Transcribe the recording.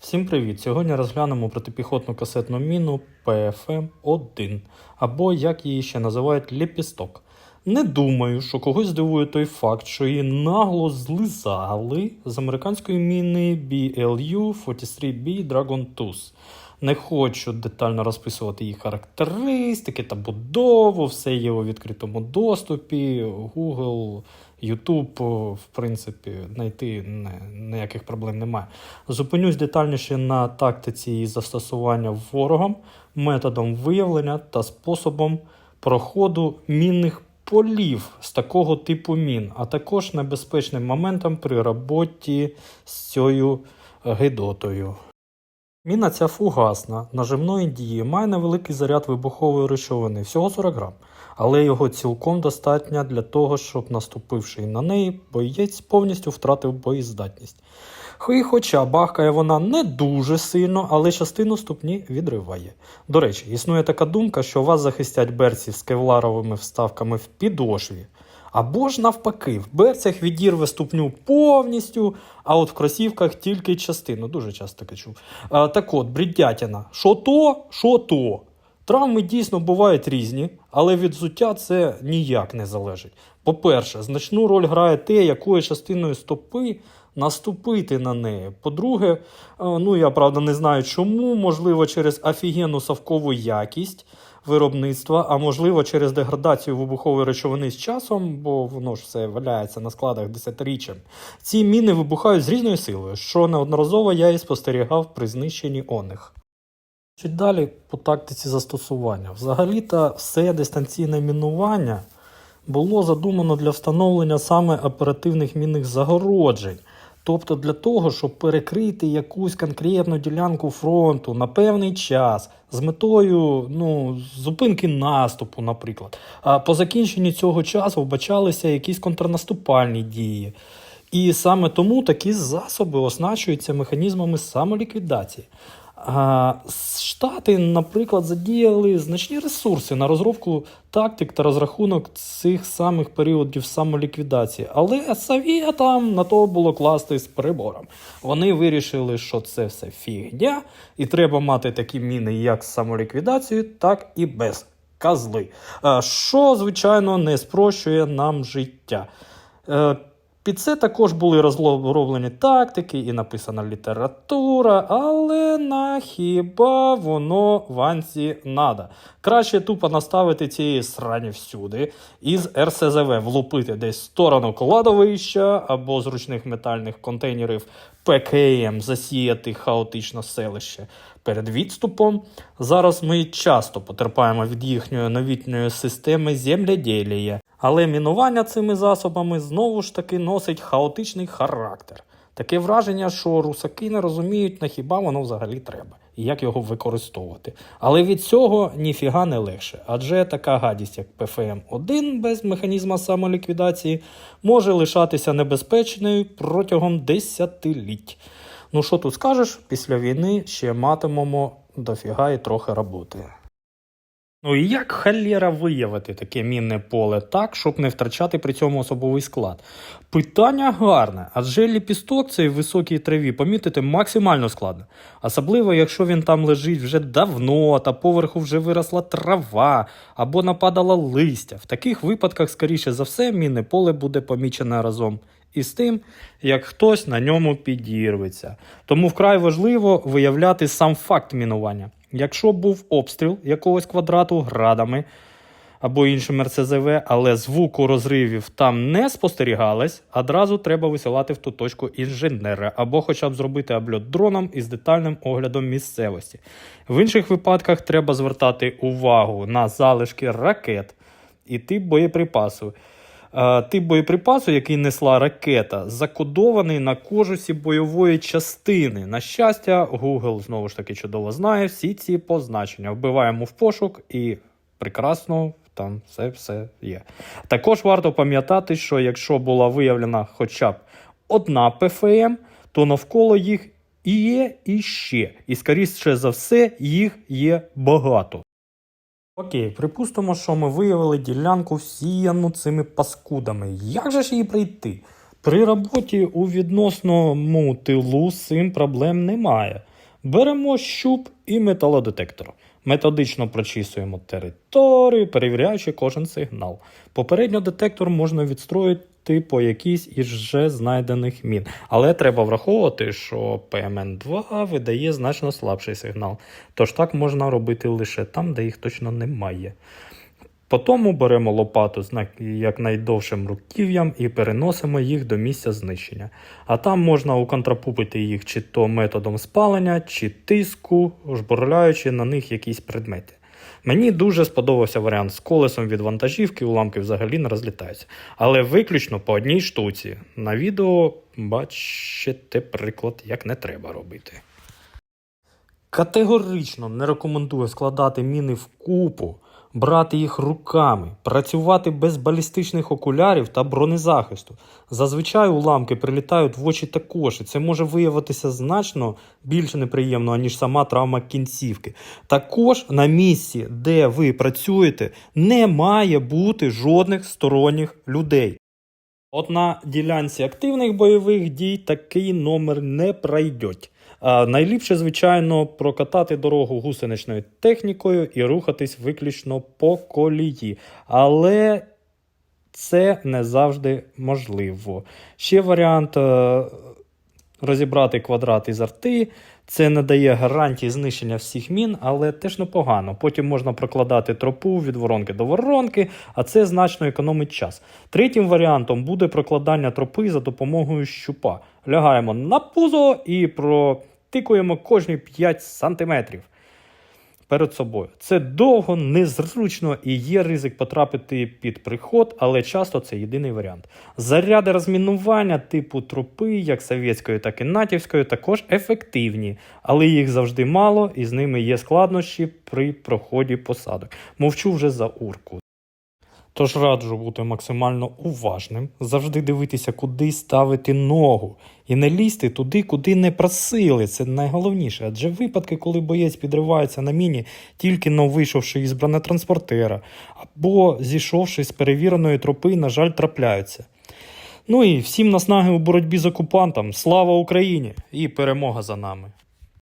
Всім привіт! Сьогодні розглянемо протипіхотну касетну міну ПФМ-1, або як її ще називають ліпісток. Не думаю, що когось здивує той факт, що її нагло злизали з американської міни BLU-43B Dragon Tooth. Не хочу детально розписувати її характеристики та будову, все є у відкритому доступі. Google, YouTube, в принципі, знайти ніяких проблем немає. Зупинюсь детальніше на тактиці її застосування ворогом, методом виявлення та способом проходу мінних полів з такого типу мін, а також небезпечним моментом при роботі з цією гидотою. Міна ця фугасна, нажимної дії, має невеликий заряд вибухової речовини, всього 40 грам, але його цілком достатньо для того, щоб наступивши на неї, боєць повністю втратив боєздатність. І хоча бахкає вона не дуже сильно, але частину ступні відриває. До речі, існує така думка, що вас захистять берці з кевларовими вставками в підошві. Або ж навпаки, в берцях відірве ступню повністю, а от в кросівках тільки частину. Дуже часто таке чув. А, так от, бредятина. Що то, що то. Травми дійсно бувають різні, але від взуття це ніяк не залежить. По-перше, значну роль грає те, якою частиною стопи наступити на неї. По-друге, е, ну я правда не знаю чому, можливо, через офігенну совкову якість виробництва, а можливо через деградацію вибухової речовини з часом, бо воно ж все валяється на складах десятиріччям. Ці міни вибухають з різною силою, що неодноразово я і спостерігав при знищенні оних. Чуть далі по тактиці застосування. Взагалі-то все дистанційне мінування було задумано для встановлення саме оперативних мінних загороджень. Тобто для того, щоб перекрити якусь конкретну ділянку фронту на певний час з метою ну, зупинки наступу, наприклад. А по закінченні цього часу вбачалися якісь контрнаступальні дії. І саме тому такі засоби оснащуються механізмами самоліквідації. Штати, наприклад, задіяли значні ресурси на розробку тактик та розрахунок цих самих періодів самоліквідації. Але совєтам на то було класти з прибором. Вони вирішили, що це все фігня, і треба мати такі міни як з самоліквідацією, так і без козли. Що, звичайно, не спрощує нам життя. Під це також були розроблені тактики і написана література, але на хіба воно ванці надо? Краще тупо наставити ці срані всюди і з РСЗВ влупити десь в сторону кладовища або зручних метальних контейнерів ПКМ, засіяти хаотично селище. Перед відступом зараз ми часто потерпаємо від їхньої новітньої системи земледілія. Але мінування цими засобами знову ж таки носить хаотичний характер. Таке враження, що русаки не розуміють, на хіба воно взагалі треба і як його використовувати. Але від цього ніфіга не легше, адже така гадість, як ПФМ-1 без механізма самоліквідації, може лишатися небезпечною протягом десятиліть. Ну що тут скажеш, після війни ще матимемо дофіга і трохи роботи. Ну і як халера виявити таке мінне поле так, щоб не втрачати при цьому особовий склад? Питання гарне, адже ліпісток в високій траві помітити максимально складно. Особливо, якщо він там лежить вже давно, та поверху вже виросла трава або нападало листя. В таких випадках, скоріше за все, мінне поле буде помічене разом із тим, як хтось на ньому підірветься. Тому вкрай важливо виявляти сам факт мінування. Якщо був обстріл якогось квадрату градами або іншим РЦЗВ, але звуку розривів там не спостерігалось, одразу треба висилати в ту точку інженера або хоча б зробити обльот дроном із детальним оглядом місцевості. В інших випадках треба звертати увагу на залишки ракет і тип боєприпасу. Е, Тип боєприпасу, який несла ракета, закодований на кожусі бойової частини. На щастя, Google знову ж таки чудово знає всі ці позначення. Вбиваємо в пошук і прекрасно там все все є. Також варто пам'ятати, що якщо була виявлена хоча б одна ПФМ, то навколо їх і є іще. І скоріше за все, їх є багато. Окей, припустимо, що ми виявили ділянку всіяну цими паскудами. Як же ж її прийти? При роботі у відносному тилу цим проблем немає. Беремо щуп і металодетектор. Методично прочісуємо територію, перевіряючи кожен сигнал. Попередньо детектор можна відстроїти по якійсь із вже знайдених мін. Але треба враховувати, що PMN2 видає значно слабший сигнал. Тож так можна робити лише там, де їх точно немає. Потім беремо лопату з най- якнайдовшим руків'ям і переносимо їх до місця знищення. А там можна уконтрапупити їх чи то методом спалення, чи тиску, жбурляючи на них якісь предмети. Мені дуже сподобався варіант з колесом від вантажівки, уламки взагалі не розлітаються. Але виключно по одній штуці. На відео бачите приклад, як не треба робити. Категорично не рекомендую складати міни в купу, брати їх руками, працювати без балістичних окулярів та бронезахисту. Зазвичай уламки прилітають в очі також, і це може виявитися значно більш неприємно, аніж сама травма кінцівки. Також на місці, де ви працюєте, не має бути жодних сторонніх людей. От на ділянці активних бойових дій такий номер не пройдеть. Найліпше, звичайно, прокатати дорогу гусеничною технікою і рухатись виключно по колії. Але це не завжди можливо. Ще варіант е, розібрати квадрат із арти. Це не дає гарантії знищення всіх мін, але теж непогано. Потім можна прокладати тропу від воронки до воронки, а це значно економить час. Третім варіантом буде прокладання тропи за допомогою щупа. Лягаємо на пузо і протикуємо кожні 5 сантиметрів перед собою. Це довго, незручно і є ризик потрапити під приход, але часто це єдиний варіант. Заряди розмінування типу тропи, як совєтської, так і натівської, також ефективні, але їх завжди мало, і з ними є складнощі при проході посадок. Мовчу вже за урку. Тож раджу бути максимально уважним, завжди дивитися, куди ставити ногу, і не лізти туди, куди не просили. Це найголовніше. Адже випадки, коли боєць підривається на міні, тільки но вийшовши із бронетранспортера, або зійшовши з перевіреної тропи, на жаль, трапляються. Ну і всім наснаги у боротьбі з окупантом. Слава Україні! І перемога за нами!